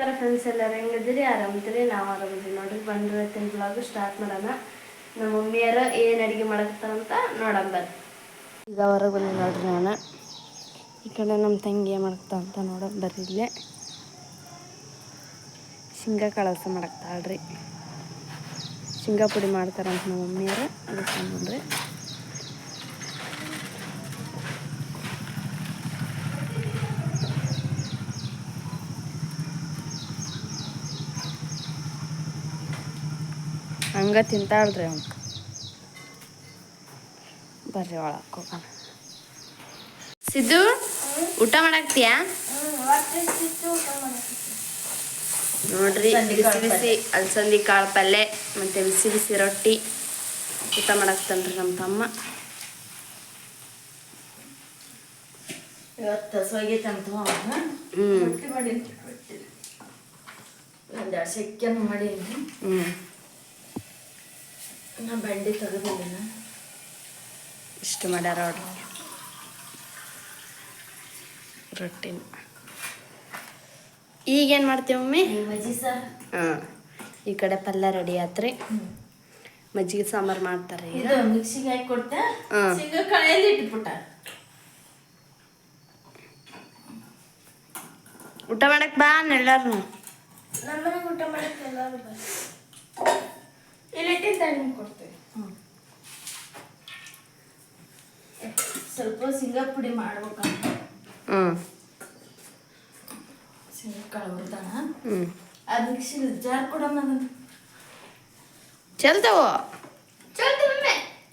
ನಮಸ್ಕಾರ ಫ್ರೆಂಡ್ಸ್ ಎಲ್ಲರೂ, ಹೆಂಗಿದ್ದೀರಿ? ಆರಾಮಿದ್ದೀರಿ? ನಾವು ಆರಾಮಿದ್ದೀವಿ ನೋಡ್ರಿ. ಬಂದ್ರೆ ಬ್ಲಾಗ್ ಸ್ಟಾರ್ಟ್ ಮಾಡೋಣ. ನಮ್ಮ ಮಮ್ಮಿಯರು ಏನು ಅಡುಗೆ ಮಾಡಕತ್ತಾರಂತ ನೋಡೋಣ ಬರ್ರಿ ಈಗ ಹೊರಗೆ ಬಂದು ನೋಡ್ರಿ ನಾನು. ಈ ಕಡೆ ನಮ್ಮ ತಂಗಿ ಏನು ಅಂತ ನೋಡೋಣ ಬರ್ರಿ ಇಲ್ಲೇ. ಶೇಂಗಾ ಕಳಸ ಮಾಡಕ್ತಾಳ್ರಿ ಶೇಂಗಾ ಪುಡಿ ಮಾಡ್ತಾರಂತ ನಮ್ಮ ಮಮ್ಮಿಯರು ಅದಕ್ಕೆ ನೋಡ್ರಿ ಹಂಗ ತಿಂತಾಳ್ರಿ ಅವ್ನು. ಬರ್ರಿ ಒಳಕ್ಕೆ ಹೋಗೋಣ. ಸಿದ್ದು ಊಟ ಮಾಡಾಕ್ತೀಯಾ? ನೋಡ್ರಿ ಬಿಸಿ ಬಿಸಿ ಅಲಸಂದಿ ಕಾಳು ಪಲ್ಯ ಮತ್ತೆ ಬಿಸಿ ಬಿಸಿ ರೊಟ್ಟಿ. ಊಟ ಮಾಡಾಕ್ತಾನ್ರಿ ನಮ್ಮ ತಮ್ಮ. ಇವತ್ತು ಮಾಡಿ ಅಂತ ಹ್ಮ್ ರೊಟ್ಟಿ ಮಾಡೀನಿ ರೊಟ್ಟಿ ಒಂದೆರಡು ಸೆಕೆಂಡ್ ಮಾಡೀನಿ ಹ್ಮ್ ನಾ ಬೆಂಡಿ ತೆಗೆದಿಲ್ಲ ಇಷ್ಟು ಮಾಡ್ಯಾರ ನೋಡ್ರಿ. ರೊಟ್ಟಿನ. ಈಗೇನು ಮಾಡ್ತೀವಿ ಮಮ್ಮಿ? ಮಜ್ಜಿ ಸರ್. ಹಾಂ ಈ ಕಡೆ ಪಲ್ಯ ರೆಡಿ ಆತ್ರಿ. ಮಜ್ಜಿಗೆ ಸಾಂಬಾರು ಮಾಡ್ತಾರೆ ಇದು ಮಿಕ್ಸಿಗೆ ಹಾಕಿ ಕೊಡ್ತಾ. ಕಳೆಯಲ್ಲಿ ಇಟ್ಬಿಟ್ಟ. ಊಟ ಮಾಡಕ್ ಬಾ ಎಲ್ಲಾರು ಊಟ ಮಾಡಕ್ಕೆ ಎಲ್ಲರೂ ಇಲ್ಲಿ ಇಟ್ಟಿದ್ದ ನಿಮ್ಗೆ ಕೊಡ್ತೇವೆ ಸ್ವಲ್ಪ ಶೇಂಗಾ ಪುಡಿ ಮಾಡ್ಬೇಕಂತ. ಹ್ಞೂ ಶೇಂಗಾ ಕಾಳು ಹುರ್ದಾನ ಹ್ಞೂ ಅದು ಮಿಕ್ಸಿಗೆ ಜಾರ್ ಕೊಡಮ್ಮ ಅದನ್ನ. ಚಲ್ತವೋ?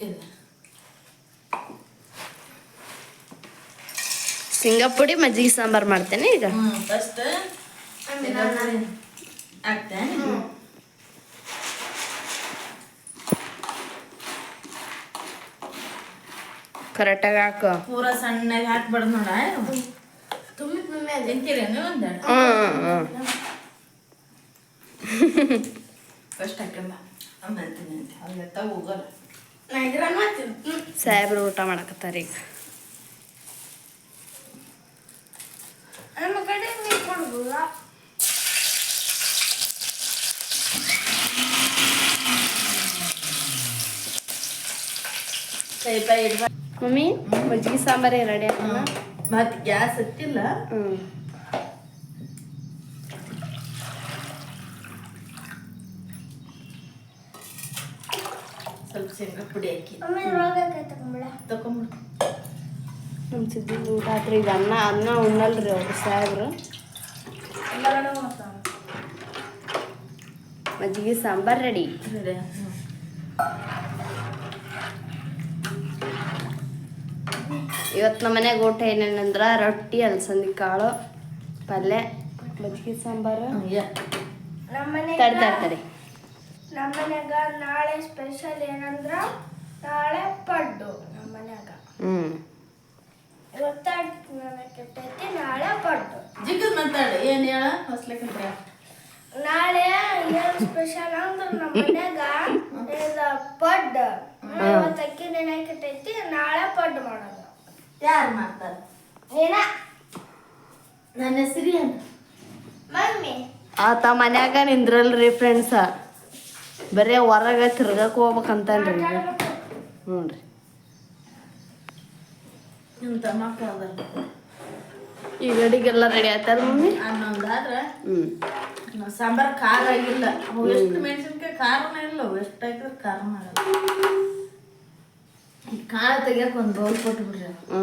ಇಲ್ಲ. ಶೇಂಗಾ ಪುಡಿ ಮಜ್ಜಿಗೆ ಸಾಂಬಾರು ಮಾಡ್ತೇನೆ ಈಗ? ಹ್ಞೂ ಫಸ್ಟ್ ಆಗ್ತಾ ಕರೆಕ್ಟಾಗಿ ಹಾಕು. ಪೂರ ಸಣ್ಣಗೆ ಹಾಕ್ಬಾರ್ದು ನೋಡ ಫಸ್ಟ್ ಅಲ್ಲೆತ್ತ ಹೋಗಲ್ಲ. ಸಾಹೇಬ್ರು ಊಟ ಮಾಡಕತ್ತಾರ ಈಗ. ಕೈ ಪೈ ಇಡ್ಬ ಮಮ್ಮಿ ಮಜ್ಜಿಗೆ ಸಾಂಬಾರೇ ರೆಡಿ ಹಾಕೋಣ ಮತ್ತೆ ಗ್ಯಾಸ್ ಹತ್ತಿಲ್ಲ ಹ್ಞೂ ಸ್ವಲ್ಪ ಶೇಂಗಾ ಪುಡಿ ಹಾಕಿ. ತಕೊಂಬಿಡು ನಮ್ಮ ಸಿದ್ದಿ ಊಟ ಆತ್ರಿ ಈಗ ಅನ್ನ ಅನ್ನ ಉಣ್ಣಲ್ರಿ ಅವ್ರು ಸಾಹೇಬ್ರು. ಮಜ್ಜಿಗೆ ಸಾಂಬಾರು ರೆಡಿ ರೆಡಿ ಇವತ್ತು ನಮ್ಮ ಮನೆಗೆ ಊಟ ಏನೇನಂದ್ರೆ ರೊಟ್ಟಿ ಅಲಸಂದಿ ಕಾಳು ಪಲ್ಯ ಮಜ್ಜಿಗೆ ಸಾಂಬಾರು. ತಡಿ ತಡಿ ತಡಿ ನಮ್ಮ ಮನ್ಯಾಗ ನಾಳೆ ಸ್ಪೆಷಲ್ ಏನಂದ್ರ ನಾಳೆ ಪಡ್ಡು ನಮ್ಮ ಮನ್ಯಾಗ. ಹ್ಮ್. ಇವತ್ತ ಕೆಟ್ಟೈತಿ ನಾಳೆ ಪಡ್ಡು. ಜಿಗ್ಗದ್ ಮಾತಾಡು ಏನ್ ಹೇಳ? ನಾಳೆ ಏನ್ ಸ್ಪೆಷಲ್ ಅಂದ್ರ ನಮ್ಮ ಮನ್ಯಾಗ ಇದು ಪಡ್ ಇವತ್ತು ಅಕ್ಕಿ ನೆನೆ ಕೆಟ್ಟೈತಿ ನಾಳೆ ಪಡ್ಡು ಮಾಡೋದು. ಯಾರು ಮಾಡ್ತಾರೆ? ಏನ ನನ್ನ ಹೆಸರು ಏನು? ಮಮ್ಮಿ. ಆತ ಮನ್ಯಾಗ ನಿಂದ್ರಲ್ರಿ ಫ್ರೆಂಡ್ಸ ಬರೀ ಹೊರಗೆ ತಿರ್ಗಕ್ಕೆ ಹೋಗ್ಬೇಕಂತಾನ್ರಿ ಹ್ಞೂ ರೀ. ನಿಮ್ಮ ತಮ್ಮ ಈ ಈಗ ಅಡಿಗೆಲ್ಲ ರೆಡಿ ಆಯ್ತಾರ ಮಮ್ಮಿ ಅನ್ನೊಂದಾದ್ರ ಹ್ಞೂ. ಸಾಂಬಾರ್ ಖಾರ ಆಗಿಲ್ಲ. ಅವು ಎಷ್ಟು ಮೆಣಸಿನ್ಕಾಯಿ ಖಾರನ ಇಲ್ಲ ಎಷ್ಟು ಹಾಕಿದ್ರೆ ಖಾರ ಆಗಲ್ಲ ಖಾರ ತೆಗಿಯಕ್ಕೆ ಒಂದು ಬೌಲ್ ಕೊಟ್ಟು ಬಿಡ್ರಿ ಹ್ಞೂ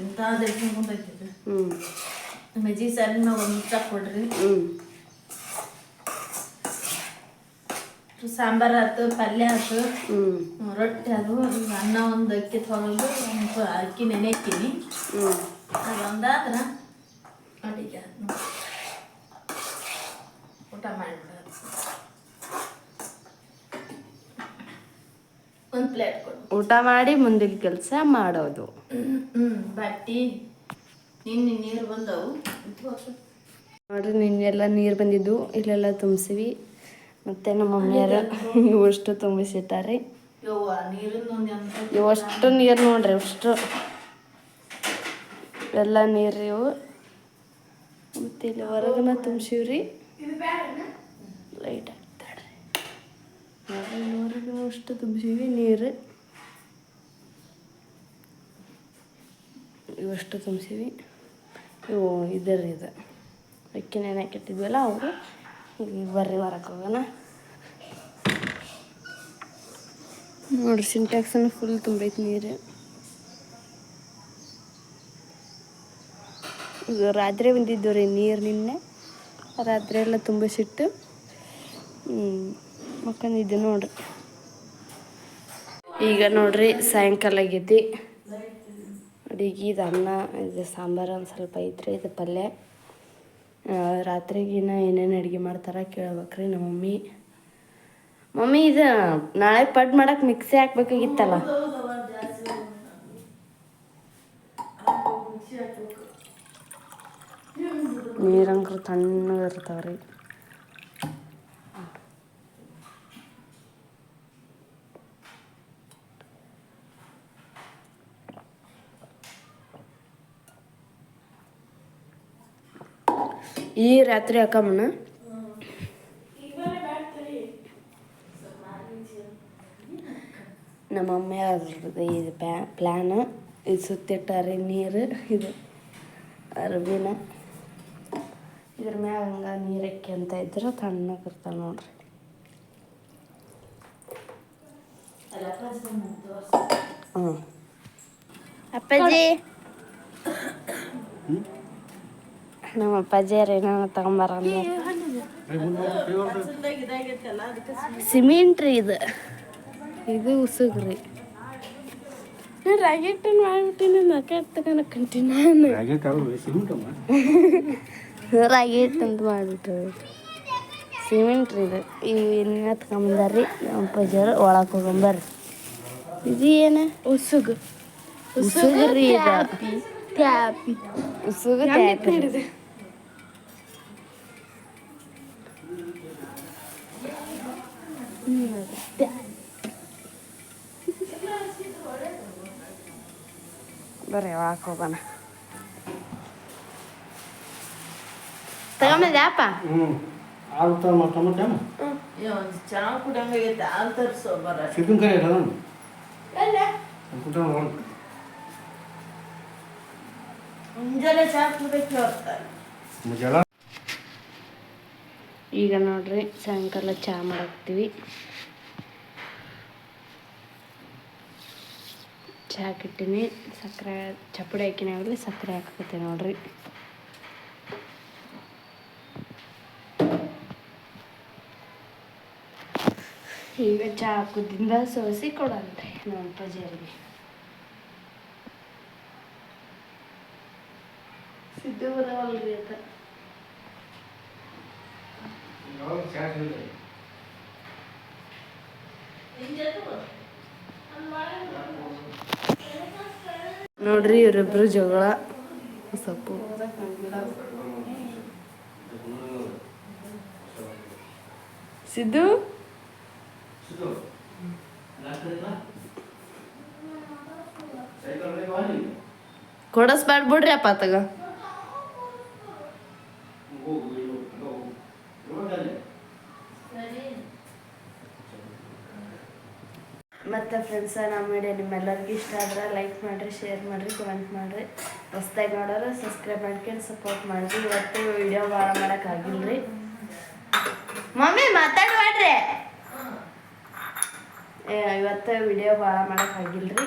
ಇಂಥದ್ದು ಎಡ್ಸ್ಕೊಂಡ್ ಕುಂತೈತಿ ಹ್ಞೂ ಮೆಜಿ ಸಾರಿನ ಒಂದು ಚಕ್ ಕೊಡ್ರಿ. ಹ್ಞೂ ಸಾಂಬಾರ್ ಆತು ಪಲ್ಯ ಆತು. ಹ್ಞೂ ರೊಟ್ಟಿ ಅದು ಅನ್ನ ಒಂದು ಅಕ್ಕಿ ತೊಗೊಂಡು ಒಂದು ಅಕ್ಕಿ ನೆನೆಕ್ತೀನಿ ಹ್ಞೂ ಅದೊಂದಾದ್ರ ಅಡಿಗೆ. ಊಟ ಮಾಡಿಬಿಡೋದು ಒಂದು ಪ್ಲೇಟ್ ಕೊಡು. ಊಟ ಮಾಡಿ ಮುಂದಿನ ಕೆಲಸ ಮಾಡೋದು. ಹ್ಞೂ ಬಟ್ಟಿ ನಿನ್ನೆ ನೀರು ಬಂದವು. ನೋಡ್ರಿ ನಿನ್ನೆಲ್ಲ ನೀರು ಬಂದಿದ್ದು ಇಲ್ಲೆಲ್ಲ ತುಂಬಿಸಿವಿ. ಮತ್ತು ನಮ್ಮ ಮಮ್ಮಿಯರು ಇವಷ್ಟು ತುಂಬಿಸಿಟ್ಟಾರೆ. ಇವಷ್ಟು ನೀರು ನೋಡ್ರಿ ಅಷ್ಟು. ಎಲ್ಲ ನೀರು ಇವು. ಮತ್ತು ಇಲ್ಲಿ ಹೊರಗನ ತುಂಬಿಸಿವ್ರಿ. ಲೈಟ್ ಇಲ್ಲಿವರೆಗೂ ಅಷ್ಟು ತುಂಬಿಸಿವಿ, ನೀರು. ಇವಷ್ಟು ತುಂಬಿಸಿವಿ. ಇವು ಇದರ ಇದು. ಅಕ್ಕಿ ನೆನಕಿಟ್ಟಿದ್ವಲ್ಲ ಅವರು. ಬರ್ರಿ ಹೊರಕ್ಕೆ ಹೋಗೋಣ. ನೋಡ್ರಿ ಸಿಂಟ್ಯಾಕ್ಸನ್ನು ಫುಲ್ ತುಂಬೈತೆ ನೀರು. ರಾತ್ರಿ ಬಂದಿದ್ದು ರೀ ನೀರು ನಿನ್ನೆ. ರಾತ್ರಿ ಎಲ್ಲ ತುಂಬಿಸಿಟ್ಟು ಮಕ್ಕಂದಿದ್ದು ನೋಡ್ರಿ. ಈಗ ನೋಡ್ರಿ ಸಾಯಂಕಾಲ ಆಗೈತಿ. ಅಡಿಗೆ ಇದು ಅನ್ನ, ಇದು ಸಾಂಬಾರು ಒಂದು ಸ್ವಲ್ಪ ಐತ್ರಿ, ಇದು ಪಲ್ಯ. ರಾತ್ರಿಗಿನ ಏನೇನು ಅಡುಗೆ ಮಾಡ್ತಾರ ಕೇಳ್ಬೇಕ್ರಿ ನಮ್ಮ ಮಮ್ಮಿ. ಮಮ್ಮಿ, ಇದು ನಾಳೆ ಪಡ್ ಮಾಡಕ್ಕೆ ಮಿಕ್ಸಿ ಹಾಕ್ಬೇಕಾಗಿತ್ತಲ್ಲ. ನೀರಂಕರು ತಣ್ಣಗೆ ಈ ರಾತ್ರಿ ಹಾಕಮ್ಮನ ನಮ್ಮ ಅಮ್ಮೆ ಅದ್ರದ್ದು ಇದು ಪ್ಯಾ ಪ್ಲ್ಯಾನ್ ಇದು ಸುತ್ತಿಟ್ಟಾರೆ ನೀರು, ಇದು ಅರ್ಬಿನ ಇದ್ರ ಮ್ಯಾಗ ಹಂಗೆ ನೀರು ಅಂತ ಇದ್ರೆ ತಣ್ಣಗಿರ್ತಾವೆ ನೋಡ್ರಿ. ಹ್ಞೂ ಅಪ್ಪಾಜಿ. ನಮ್ಮ ಅಪ್ಪಾಜಿ ಏನೋ ತಗೊಂಬಾರ ಸಿಮೆಂಟ್ ರೀ ಇದು. ಇದು ಉಸುಗ್ರಿ ರಾಗೆಟ್ ಮಾಡ್ಬಿಟ್ಟಿನಿ ನಕ ತಗೊಂಡು ನಾನು. ರಾಗೆಟ್ ಅಂತ ಮಾಡ್ಬಿಟ್ರು ಸಿಮೆಂಟ್ ರೀ ಇದು. ಈ ಎಣ್ಣೆ ತಗೊಂಬಂದಾರ್ರಿ ನಮ್ಮ ಅಪ್ಪಾಜಿಯವ್ರು ಒಳಗೆ ಹೋಗೊಂಬರ್ರಿ. ಇದು ಏನು? ಉಸುಗು. ಉಸುಗ್ರಿ ಇದು. ಟ್ಯಾಪಿ. ಉಸುಗು ತ್ಯಾಪಿ ಬರ್ರಿ ಒಳಗೆ ಹೋಗೋಣ ಹ್ಞೂ ತರ ಮಾಡ್ಕೊಂಬಿಟ್ಟೇನು ಒಂದು ಚೆನ್ನಾಗಿ ಕುಡಿಯಂಗಾಗೈತೆ ಹಾಲು ತರಿಸೋ ಬರ. ನೋಡಿ ಮುಂಜಾನೆ ಚಹಾ ಹೋಗ್ತಾರೆ ಮುಂಜಾನೆ? ಈಗ ನೋಡ್ರಿ ಸಾಯಂಕಾಲ ಚಹಾ ಮಾಡಾಕ್ತೀವಿ. ಚಹಾ ಇಟ್ಟಿನಿ ಸಕ್ಕರೆ ಚಪ್ಪಡಿ ಹಾಕಿನಾಗಲಿ ಸಕ್ಕರೆ ಹಾಕತ್ತೆ ನೋಡ್ರಿ. ಈಗ ಚಹಾ ಕುದ್ದಿಂದ ಸೋಸಿ ಕೊಡಂತೆ ನಮ್ಮ ಅಪ್ಪಾಜಿಯರಿಗೆ ಸಿದ್ದು ಬರವಲ್ರಿ ಅಂತ. ನೋಡ್ರಿ ಇವರಿಬ್ರು ಜಗಳ. ಸೊಪ್ಪು. ಸಿದ್ದು? ಕೊಡಸ್ಬ್ಯಾಡ ಬಿಡ್ರಿ ಅಪ್ಪ ತಗ. ಮತ್ತು ಫ್ರೆಂಡ್ಸ ನಮ್ಮ ವಿಡಿಯೋ ನಿಮ್ಮೆಲ್ಲರಿಗೂ ಇಷ್ಟ ಆದ್ರೆ ಲೈಕ್ ಮಾಡಿರಿ ಶೇರ್ ಮಾಡಿರಿ ಕಮೆಂಟ್ ಮಾಡಿರಿ. ಹೊಸ್ದಾಗಿ ನೋಡೋರು ಸಬ್ಸ್ಕ್ರೈಬ್ ಮಾಡ್ಕೊಂಡು ಸಪೋರ್ಟ್ ಮಾಡಿರಿ. ಇವತ್ತು ವಿಡಿಯೋ ಭಾಳ ಮಾಡೋಕ್ಕಾಗಿಲ್ಲ ರೀ ಮಮ್ಮಿ ಮಾತಾಡ್ಬೇಡ್ರಿ ಇವತ್ತು ವಿಡಿಯೋ ಭಾಳ ಮಾಡೋಕ್ಕಾಗಿಲ್ಲ ರೀ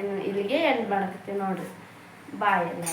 ಇನ್ನು ಇಲ್ಲಿಗೆ ಎಂಡ್ ಮಾಡಕತ್ತೀವಿ ನೋಡಿರಿ. ಬಾಯ್ ಎಲ್ಲ